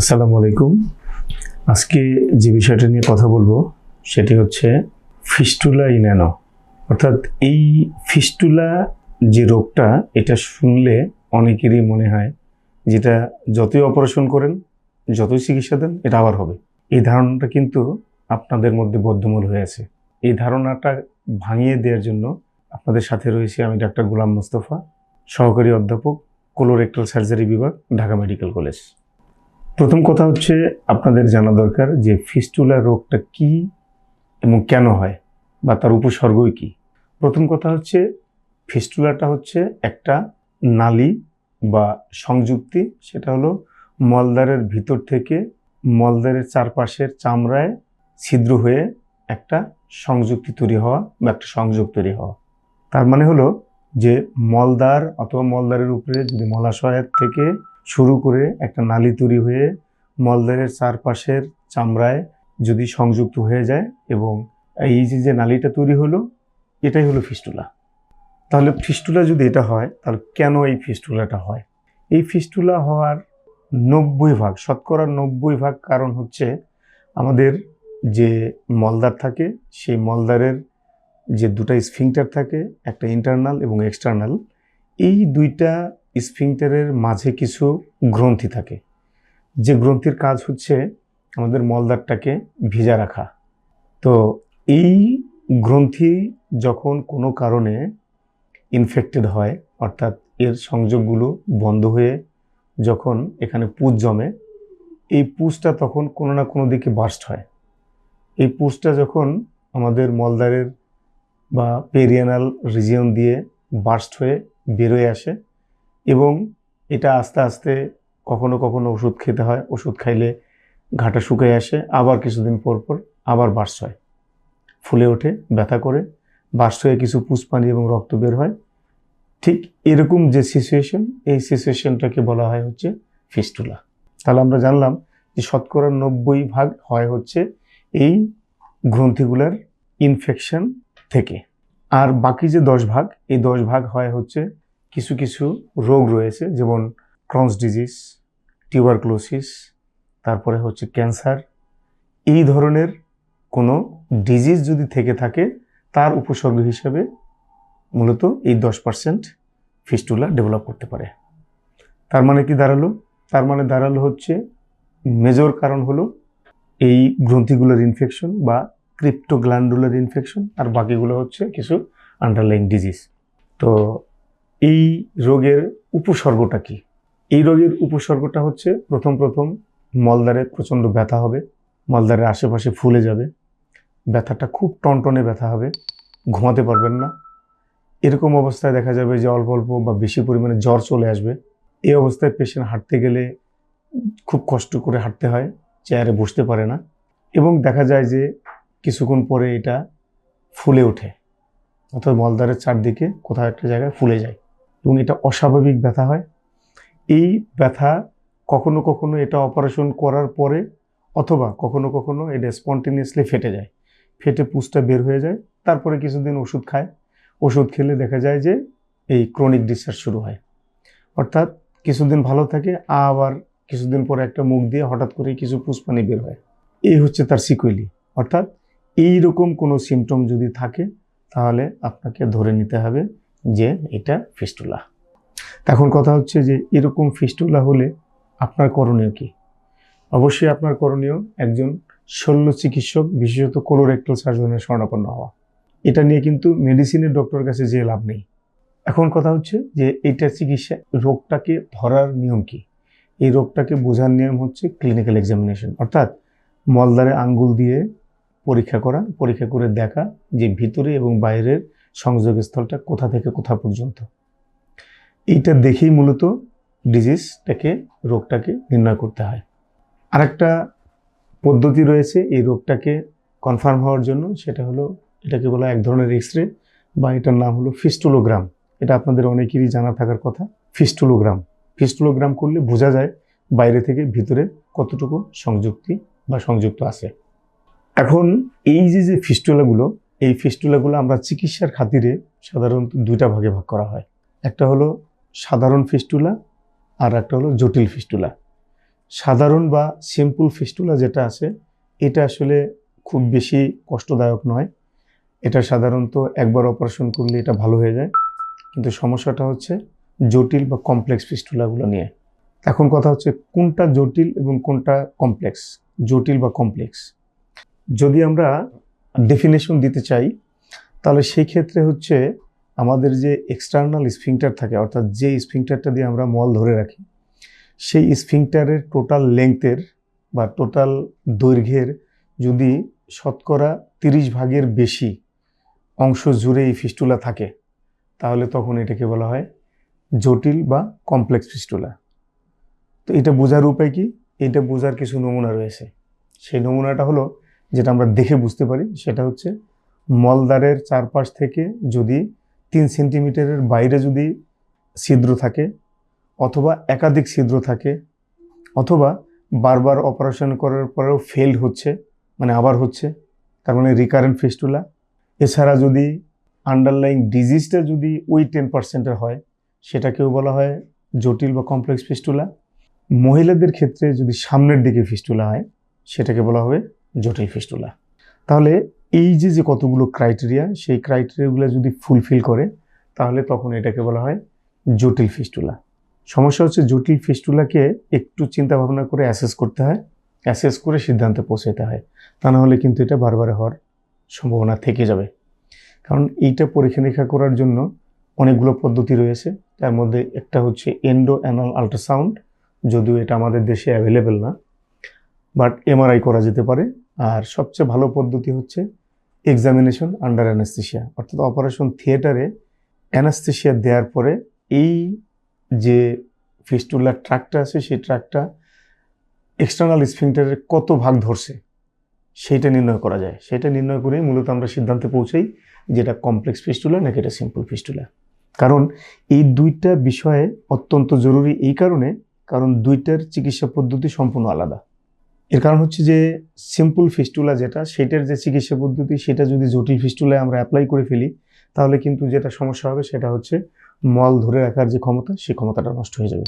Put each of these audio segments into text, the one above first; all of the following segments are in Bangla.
আসসালামু আলাইকুম। আজকে যে বিষয়টা নিয়ে কথা বলব, সেটি হচ্ছে ফিস্টুলা ইনানো। অর্থাৎ এই ফিস্টুলা যে রোগটা, এটা শুনলে অনেকেরই মনে হয় যেটা যতই অপারেশন করেন, যতই চিকিৎসা দেন, এটা আবার হবে। এই ধারণাটা কিন্তু আপনাদের মধ্যে বদ্ধমূল হয়ে আছে। এই ধারণাটা ভাঙিয়ে দেওয়ার জন্য আপনাদের সাথে রয়েছে আমি ডাক্তার গোলাম মোস্তফা, সহকারী অধ্যাপক কোলোরেক্টাল সার্জারি বিভাগ, ঢাকা মেডিকেল কলেজ। প্রথম কথা হচ্ছে আপনাদের জানা দরকার যে ফিস্টুলা রোগটা কি এবং কেন হয় বা তার উপসর্গই কি। প্রথম কথা হচ্ছে ফিস্টুলাটা হচ্ছে একটা নালী বা সংযুক্তি, সেটা হলো মলদ্বারের ভিতর থেকে মলদ্বারের চারপাশের চামড়ায় ছিদ্র হয়ে একটা সংযুক্তি তৈরি হওয়া বা একটা সংযোগ তৈরি হওয়া। তার মানে হলো যে মলদ্বার অথবা মলদ্বারের উপরে যদি মলাশয়ের থেকে শুরু করে একটা নালি তৈরি হয়ে মলদ্বারের চারপাশের চামড়ায় যদি সংযুক্ত হয়ে যায় এবং এই যে যে নালিটা তৈরি হলো, এটাই হলো ফিস্টুলা। তাহলে ফিস্টুলা যদি এটা হয়, তাহলে কেন এই ফিস্টুলাটা হয়? এই ফিস্টুলা হওয়ার নব্বই ভাগ, শতকরা নব্বই ভাগ কারণ হচ্ছে আমাদের যে মলদ্বার থাকে, সেই মলদ্বারের যে দুটা স্ফিংটার থাকে, একটা ইন্টারনাল এবং এক্সটার্নাল এই দুইটা স্ফিংটারের মাঝে কিছু গ্রন্থি থাকে। যে গ্রন্থির কাজ হচ্ছে আমাদের মলদ্বারটাকে ভিজা রাখা। তো এই গ্রন্থি যখন কোনো কারণে ইনফেক্টেড হয়, অর্থাৎ এর সংযোগগুলো বন্ধ হয়ে যখন এখানে পুজ জমে, এই পুজটা তখন কোনো না কোনো দিকে বাস্ট হয়। এই পুজটা যখন আমাদের মলদ্বারের বা পেরিয়ানাল রিজিয়ন দিয়ে বাস্ট হয়ে বেরোয় আসে এবং এটা আস্তে আস্তে কখনো কখনো ওষুধ খেতে হয়। ওষুধ খাইলে ঘাটা শুকিয়ে আসে, আবার কিছুদিন পর পর আবার বার্স হয়। ফুলে ওঠে, ব্যথা করে বার্স্ট হয়ে কিছু পুষ্পানি এবং রক্ত বের হয়। ঠিক এরকম যে সিচুয়েশন এই সিচুয়েশনটাকে বলা হয় হচ্ছে ফিস্টুলা তাহলে আমরা জানলাম যে শতকরা নব্বই ভাগ হয় হচ্ছে এই গ্রন্থিগুলার ইনফেকশন থেকে। আর বাকি যে দশ ভাগ, এই দশ ভাগ হয় হচ্ছে কিছু কিছু রোগ রয়েছে, যেমন ক্রন্স ডিজিজ টিউবারক্লোসিস তারপরে হচ্ছে ক্যান্সার এই ধরনের কোনো ডিজিজ যদি থেকে থাকে, তার উপসর্গ হিসেবে মূলত এই দশ পার্সেন্ট ফিস্টুলা ডেভেলপ করতে পারে। তার মানে কি দাঁড়াল? তার মানে দাঁড়াল হচ্ছে মেজর কারণ হলো এই গ্রন্থিগুলোর ইনফেকশন বা ক্রিপ্টোগ্ল্যান্ডুলার ইনফেকশন আর বাকিগুলো হচ্ছে কিছু আন্ডারলাইন ডিজিজ তো এই রোগের উপসর্গটা কি? এই রোগের উপসর্গটা হচ্ছে প্রথম প্রথম মলদ্বারে প্রচণ্ড ব্যথা হবে, মলদ্বারের আশেপাশে ফুলে যাবে, ব্যথাটা খুব টনটনে ব্যথা হবে, ঘুমাতে পারবেন না। এরকম অবস্থায় দেখা যাবে যে অল্প অল্প বা বেশি পরিমাণে জ্বর চলে আসবে। এই অবস্থায় পেশেন্ট হাঁটতে গেলে খুব কষ্ট করে হাঁটতে হয়, চেয়ারে বসতে পারে না এবং দেখা যায় যে কিছুক্ষণ পরে এটা ফুলে ওঠে, অর্থাৎ মলদ্বারের চারদিকে কোথাও একটা জায়গায় ফুলে যায়। এবং এটা অস্বাভাবিক ব্যথা হয়। এই ব্যথা কখনো কখনো এটা অপারেশন করার পরে অথবা কখনো কখনো এটা স্পন্টেনিয়াসলি ফেটে যায়। ফেটে পুষটা বের হয়ে যায়, তারপরে কিছুদিন ওষুধ খায়। ওষুধ খেলে দেখা যায় যে এই ক্রনিক ডিসচার্জ শুরু হয়। অর্থাৎ কিছুদিন ভালো থাকে, আবার কিছুদিন পরে একটা মুখ দিয়ে হঠাৎ করে কিছু পুষ্পানি বের হয়। এই হচ্ছে তার সিকুয়েলি। অর্থাৎ এই রকম কোনো সিমটম যদি থাকে, তাহলে আপনাকে ধরে নিতে হবে যে এটা ফিস্টুলা। এখন কথা হচ্ছে যে এরকম ফিস্টুলা হলে আপনার করণীয় কি? অবশ্যই আপনার করণীয় একজন শল্য চিকিৎসক, বিশেষত কোলোরেক্টাল সার্জনের শরণাপন্ন হওয়া। এটা নিয়ে কিন্তু মেডিসিনের ডক্টরের কাছে যেয়ে লাভ নেই। এখন কথা হচ্ছে যে এইটা চিকিৎসা, রোগটাকে ধরার নিয়ম কি? এই রোগটাকে বোঝার নিয়ম হচ্ছে ক্লিনিক্যাল এক্সামিনেশন অর্থাৎ মলদ্বারে আঙ্গুল দিয়ে পরীক্ষা করা, পরীক্ষা করে দেখা যে ভিতরে এবং বাইরের সংযোগস্থলটা কোথা থেকে কোথা পর্যন্ত? এইটা দেখেই মূলত ডিজিজটাকে রোগটাকে নির্ণয় করতে হয়। আরেকটা পদ্ধতি রয়েছে এই রোগটাকে কনফার্ম হওয়ার জন্য, সেটা হলো এটাকে বলা এক ধরনের এক্স রে বা এটার নাম হলো ফিস্টোলোগ্রাম এটা আপনাদের অনেকেরই জানা থাকার কথা ফিস্টোলোগ্রাম ফিস্টোলোগ্রাম করলে বোঝা যায় বাইরে থেকে ভিতরে কতটুকু সংযুক্তি বা সংযুক্ত আছে। এখন এই যে যে ফিস্টুলাগুলো এই ফিস্টুলাগুলো আমরা চিকিৎসার খাতিরে সাধারণত দুইটা ভাগে ভাগ করা হয়। একটা হলো সাধারণ ফিস্টুলা আর একটা হলো জটিল ফিস্টুলা। সাধারণ বা সিম্পল ফিস্টুলা যেটা আছে, এটা আসলে খুব বেশি কষ্টদায়ক নয়। এটা সাধারণত একবার অপারেশন করলে এটা ভালো হয়ে যায়। কিন্তু সমস্যাটা হচ্ছে জটিল বা কমপ্লেক্স ফিস্টুলাগুলো নিয়ে। এখন কথা হচ্ছে কোনটা জটিল এবং কোনটা কমপ্লেক্স? জটিল বা কমপ্লেক্স। যদি আমরা ডেফিনেশন দিতে চাই, তাহলে সেই ক্ষেত্রে হচ্ছে আমাদের যে এক্সটার্নাল স্ফিংটার থাকে, অর্থাৎ যে স্ফিংটারটা দিয়ে আমরা মল ধরে রাখি, সেই স্ফিংটারের টোটাল লেংথের বা টোটাল দৈর্ঘ্যের যদি শতকরা তিরিশ ভাগের বেশি অংশ জুড়ে এই ফিস্টুলা থাকে, তাহলে তখন এটাকে বলা হয় জটিল বা কমপ্লেক্স ফিস্টুলা তো এটা বোঝার উপায় কি? এটা বোঝার কিছু নমুনা রয়েছে। সেই নমুনাটা হলো যেটা আমরা দেখে বুঝতে পারি, সেটা হচ্ছে মলদ্বারের চারপাশ থেকে যদি তিন সেন্টিমিটারের বাইরে যদি ছিদ্র থাকে অথবা একাধিক ছিদ্র থাকে অথবা বারবার অপারেশন করার পরেও ফেল হচ্ছে মানে আবার হচ্ছে, তার মানে রিকারেন্ট ফিস্টুলা এছাড়া যদি আন্ডারলাইং ডিজিজটা যদি ওই টেন পার্সেন্টের হয়, সেটাকেও বলা হয় জটিল বা কমপ্লেক্স ফিস্টুলা মহিলাদের ক্ষেত্রে যদি সামনের দিকে ফিস্টুলা হয়, সেটাকে বলা হবে জটিল ফিস্টুলা। তাহলে এই যে যে কতগুলো ক্রাইটেরিয়া সেই ক্রাইটেরিয়াগুলো যদি ফুলফিল করে, তাহলে তখন এটাকে বলা হয় জটিল ফিস্টুলা। সমস্যা হচ্ছে জটিল ফিস্টুলাকে একটু চিন্তা ভাবনা করে অ্যাসেস করতে হয় অ্যাসেস করে সিদ্ধান্তে পৌঁছাতে হয়। তা না হলে কিন্তু এটা বারবার হওয়ার সম্ভাবনা থেকে যাবে। কারণ এইটা পরীক্ষা নিরীক্ষা করার জন্য অনেকগুলো পদ্ধতি রয়েছে। তার মধ্যে একটা হচ্ছে এন্ডো অ্যানাল আল্ট্রাসাউন্ড যদিও এটা আমাদের দেশে অ্যাভেলেবেল না। বাট এমআরআই করা যেতে পারে। আর সবচেয়ে ভালো পদ্ধতি হচ্ছে এক্সামিনেশন আন্ডার অ্যানাস্থেশিয়া অর্থাৎ অপারেশন থিয়েটারে অ্যানাস্থেশিয়া দেওয়ার পরে এই যে ফিস্টুলার ট্রাকটা আছে, সেই ট্রাকটা এক্সটার্নাল স্ফিংটারের কত ভাগ ধরছে, সেইটা নির্ণয় করা যায়। সেটা নির্ণয় করেই মূলত আমরা সিদ্ধান্তে পৌঁছাই যেটা কমপ্লেক্স ফিস্টুলা নাকি এটা সিম্পল ফিস্টুলা কারণ এই দুইটা বিষয়ে অত্যন্ত জরুরি এই কারণে, কারণ দুইটার চিকিৎসা পদ্ধতি সম্পূর্ণ আলাদা। এর কারণ হচ্ছে যে সিম্পল ফিস্টুলা যেটা, সেটার যে চিকিৎসা পদ্ধতি, সেটা যদি জটিল ফিস্টুলায় আমরা অ্যাপ্লাই করে ফেলি, তাহলে কিন্তু যেটা সমস্যা হবে সেটা হচ্ছে মল ধরে রাখার যে ক্ষমতা সেই ক্ষমতাটা নষ্ট হয়ে যাবে।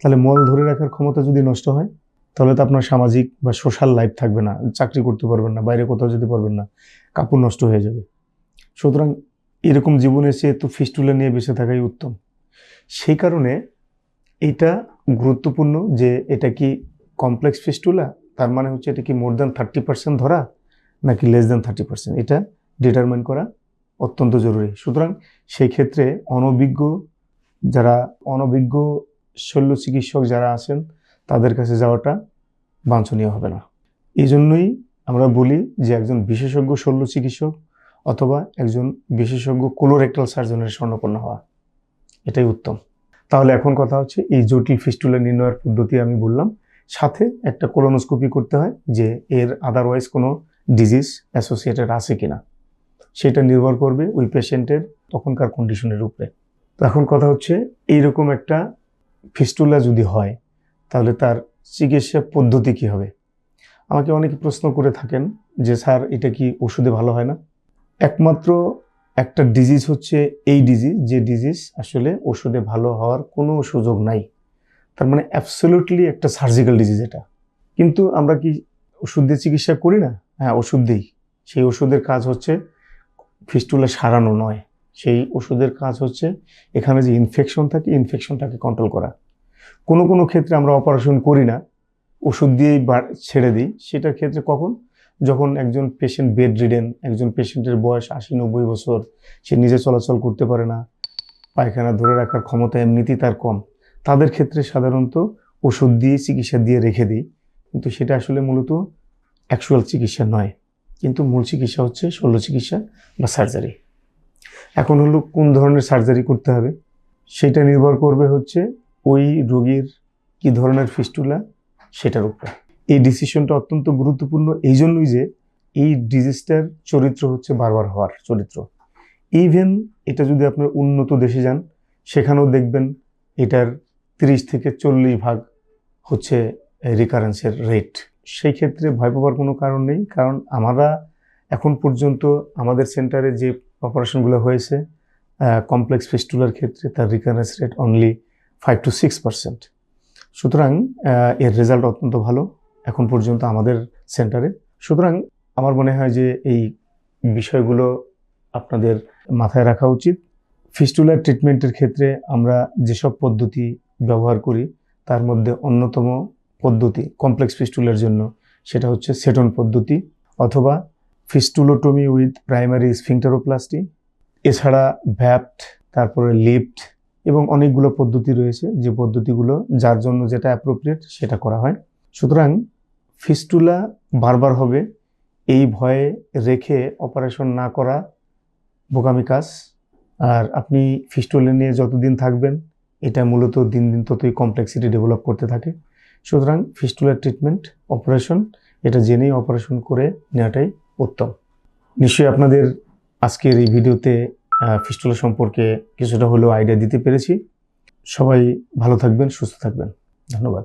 তাহলে মল ধরে রাখার ক্ষমতা যদি নষ্ট হয়, তাহলে তো আপনার সামাজিক বা সোশ্যাল লাইফ থাকবে না, চাকরি করতে পারবেন না, বাইরে কোথাও যেতে পারবেন না, কাপড় নষ্ট হয়ে যাবে। সুতরাং এরকম জীবনে সে তো ফিস্টুলা নিয়ে বেঁচে থাকাই উত্তম। সেই কারণে এটা গুরুত্বপূর্ণ যে এটা কি কমপ্লেক্স ফিস্টুলা তার মানে হচ্ছে এটা কি মোর দ্যান থার্টি পার্সেন্ট ধরা নাকি লেস দ্যান থার্টি পার্সেন্ট এটা ডিটারমাইন করা অত্যন্ত জরুরি। সুতরাং সেই ক্ষেত্রে অনভিজ্ঞ যারা, অনভিজ্ঞ শল্য চিকিৎসক যারা আছেন, তাদের কাছে যাওয়াটা বাঞ্ছনীয় হবে না। এই জন্যই আমরা বলি যে একজন বিশেষজ্ঞ শল্য চিকিৎসক অথবা একজন বিশেষজ্ঞ কোলোরেক্টাল সার্জনের স্বর্ণপন্ন হওয়া, এটাই উত্তম। তাহলে এখন কথা হচ্ছে এই জটিল ফিস্টুলা নির্ণয়ের পদ্ধতি আমি বললাম। সাথে একটা কোলোনোস্কোপি করতে হয় যে এর আদারওয়াইজ কোনো ডিজিজ অ্যাসোসিয়েটেড আছে কি না সেটা নির্ভর করবে ওই পেশেন্টের তখনকার কন্ডিশনের উপরে। তো এখন কথা হচ্ছে, এইরকম একটা ফিস্টুলা যদি হয়, তাহলে তার চিকিৎসা পদ্ধতি কী হবে? আমাকে অনেকে প্রশ্ন করে থাকেন যে, স্যার, এটা কি ওষুধে ভালো হয় না? একমাত্র একটা ডিজিজ হচ্ছে এই ডিজিজ যে ডিজিজ আসলে ওষুধে ভালো হওয়ার কোনো সুযোগ নাই। তার মানে অ্যাবসোলুটলি একটা সার্জিক্যাল ডিজিজ এটা। কিন্তু আমরা কি ওষুধ দিয়ে চিকিৎসা করি না? হ্যাঁ ওষুধ দিই। সেই ওষুধের কাজ হচ্ছে ফিস্টুলা সারানো নয়। সেই ওষুধের কাজ হচ্ছে এখানে যে ইনফেকশন থাকে ইনফেকশনটাকে কন্ট্রোল করা। কোনো কোনো ক্ষেত্রে আমরা অপারেশন করি না। ওষুধ দিয়েই ছেড়ে দিই। সেটার ক্ষেত্রে কখন? যখন একজন পেশেন্ট বেড রিডেন একজন পেশেন্টের বয়স আশি নব্বই বছর, সে নিজে চলাচল করতে পারে না, পায়খানা ধরে রাখার ক্ষমতা এমনিতেই তার কম। তাদের ক্ষেত্রে সাধারণত ওষুধ দিয়ে, চিকিৎসা দিয়ে রেখে দিই। কিন্তু সেটা আসলে মূলত অ্যাকচুয়াল চিকিৎসা নয়। কিন্তু মূল চিকিৎসা হচ্ছে শল্য চিকিৎসা বা সার্জারি এখন হলো কোন ধরনের সার্জারি করতে হবে? সেটা নির্ভর করবে হচ্ছে ওই রোগীর কি ধরনের ফিস্টুলা সেটার উপর। এই ডিসিশনটা অত্যন্ত গুরুত্বপূর্ণ। এই জন্যই যে এই ডিজিজটার চরিত্র হচ্ছে বারবার হওয়ার চরিত্র। ইভেন এটা যদি আপনার উন্নত দেশে যান, সেখানেও দেখবেন এটার তিরিশ থেকে চল্লিশ ভাগ হচ্ছে রিকারেন্সের রেট সেই ক্ষেত্রে ভয় পাওয়ার কোনো কারণ নেই, কারণ আমরা এখন পর্যন্ত আমাদের সেন্টারে যে অপারেশনগুলো হয়েছে কমপ্লেক্স ফেস্টুলার ক্ষেত্রে তার recurrence rate only five two six percent সুতরাং এর রেজাল্ট অত্যন্ত ভালো এখন পর্যন্ত আমাদের সেন্টারে সুতরাং, আমার মনে হয় যে এই বিষয়গুলো আপনাদের মাথায় রাখা উচিত। ফিস্টুলার ট্রিটমেন্টের ক্ষেত্রে আমরা যেসব পদ্ধতি ব্যবহার করি, তার মধ্যে অন্যতম পদ্ধতি কমপ্লেক্স ফিস্টুলের জন্য, সেটা হচ্ছে সেটন পদ্ধতি অথবা ফিস্টুলোটমি উইথ প্রাইমারি স্ফিংটারোপ্লাস্টি এছাড়া ভ্যাপ্ট তারপরে লিফট এবং অনেকগুলো পদ্ধতি রয়েছে, যে পদ্ধতিগুলো যার জন্য যেটা অ্যাপ্রোপ্রিয়েট সেটা করা হয়। সুতরাং ফিস্টুলা বারবার হবে, এই ভয়ে রেখে অপারেশন না করা বোকামি কাজ। আর আপনি ফিস্টুলা নিয়ে যতদিন থাকবেন এটা মূলত দিন দিন ততই কমপ্লেক্সিটি ডেভেলপ করতে থাকে। সুতরাং ফিস্টুলার ট্রিটমেন্ট অপারেশন এটা জেনেই অপারেশন করে নেওয়াটাই উত্তম। নিশ্চয়ই আপনাদের আজকের এই ভিডিওতে ফিস্টুলা সম্পর্কে কিছুটা হলেও আইডিয়া দিতে পেরেছি। সবাই ভালো থাকবেন, সুস্থ থাকবেন। ধন্যবাদ।